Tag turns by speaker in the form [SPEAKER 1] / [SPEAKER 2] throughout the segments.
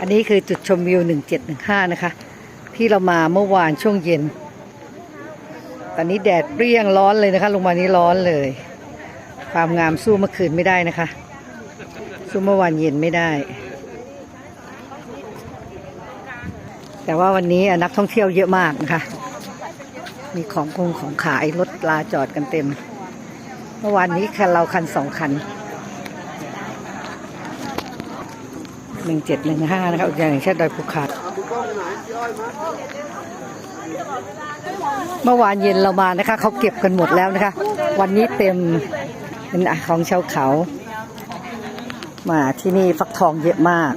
[SPEAKER 1] อันนี้คือจุดชมวิว 1715 นะคะ ที่เรามาเมื่อวานช่วงเย็น ตอนนี้แดดเปรี้ยงร้อนเลยนะคะ ลงมานี้ร้อนเลย ความงามสู้เมื่อคืนไม่ได้นะคะ สู้เมื่อวานเย็นไม่ได้ แต่ว่าวันนี้นักท่องเที่ยวเยอะมากนะคะ มีของคงของขายรถลาจอดกันเต็ม เมื่อวานนี้คันเราคันสองคัน หนึ่งเจ็ดหนึ่งห้านะคะอุทยานแห่งชาติดอยภูขาดเมื่อวานเย็นเรามานะคะเขาเก็บกันหมดแล้วนะคะ วันนี้เต็มเป็นอาของชาวเขา มาที่นี่ฟักทองเยอะมาก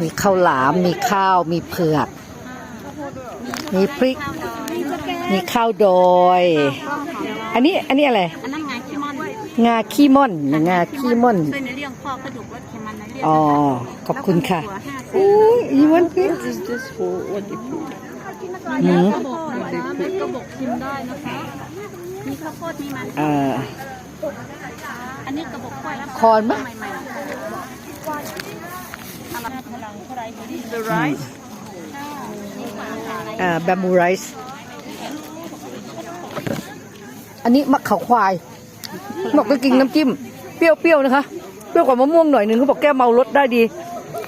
[SPEAKER 1] มีข้าวหลาม มีข้าว มีเผือก มีพริก มีข้าวดอย อันนี้อันนี้อะไร
[SPEAKER 2] อันนั้นงาขี้ม่อน
[SPEAKER 1] งาขี้ม่อนงา ขี้ม่อน
[SPEAKER 2] ช่วยในเรื่องข้อกระดูกลดไขมันในเรื่อง
[SPEAKER 1] อ๋อขอบคุณค่ะ
[SPEAKER 2] หัวห้าสิบ
[SPEAKER 1] อู้ยวันนี้
[SPEAKER 3] Is this for what you put?
[SPEAKER 1] หืม
[SPEAKER 2] กระบอกนะคะเม็ดกระบอกชิมได้นะคะมีข้าวโพดมีมัน
[SPEAKER 1] เอ่อ
[SPEAKER 2] อันนี้กระบอกกล้วยแล้ว
[SPEAKER 1] คอนปะ
[SPEAKER 2] ใหม่ๆอะไรพลังเท่าไรดี
[SPEAKER 3] The rice?
[SPEAKER 1] อ่าแบมบูไรซ์อันนี้มะเขาควายบอกก็กินน้ำจิ้ม เปรี้ยวๆนะคะเป รี้ยวกว่ามะม่วงหน่อยหนึ่งเขาบอกแก้เมารสได้ดี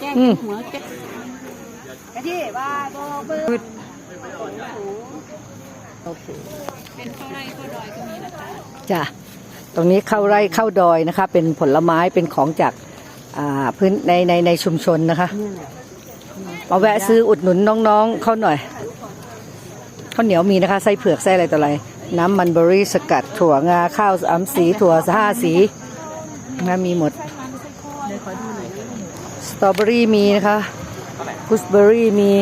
[SPEAKER 2] แก้
[SPEAKER 1] อืม
[SPEAKER 2] หัวแก้
[SPEAKER 1] โอเค
[SPEAKER 2] เป็นข้าวไร่ข้าวดอยก็มีนะคะ
[SPEAKER 1] จ้ะตรงนี้เข้าไร่เข้าดอยนะคะ เป็นผลไม้เป็นของจากอ่าพื้นในในในชุมชนนะคะมาแวะซื้ออุดหนุนน้องๆเขาหน่อยข้าวเหนียวมีนะคะไส้เผือกไส้อะไรต่ออะไร น้ำมันเบอร์รี่สกัดถั่วงาข้าวสามสี ถั่วห้าสีนะมีหมด สตรอเบอรี่มีนะคะกุสเบอรี่มี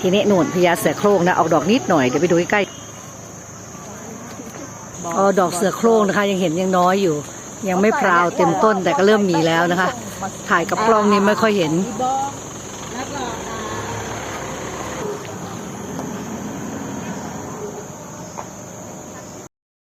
[SPEAKER 1] ทีนี้หนุนพญาเสือโคร่งนะ ออกดอกนิดหน่อย เดี๋ยวไปดูใกล้ออดอกเสือโคร่งนะคะ ยังเห็นยังน้อยอยู่ ยังไม่พราวเต็มต้นแต่ก็เริ่มมีแล้วนะคะ ถ่ายกับกล้องนี้ไม่ค่อยเห็น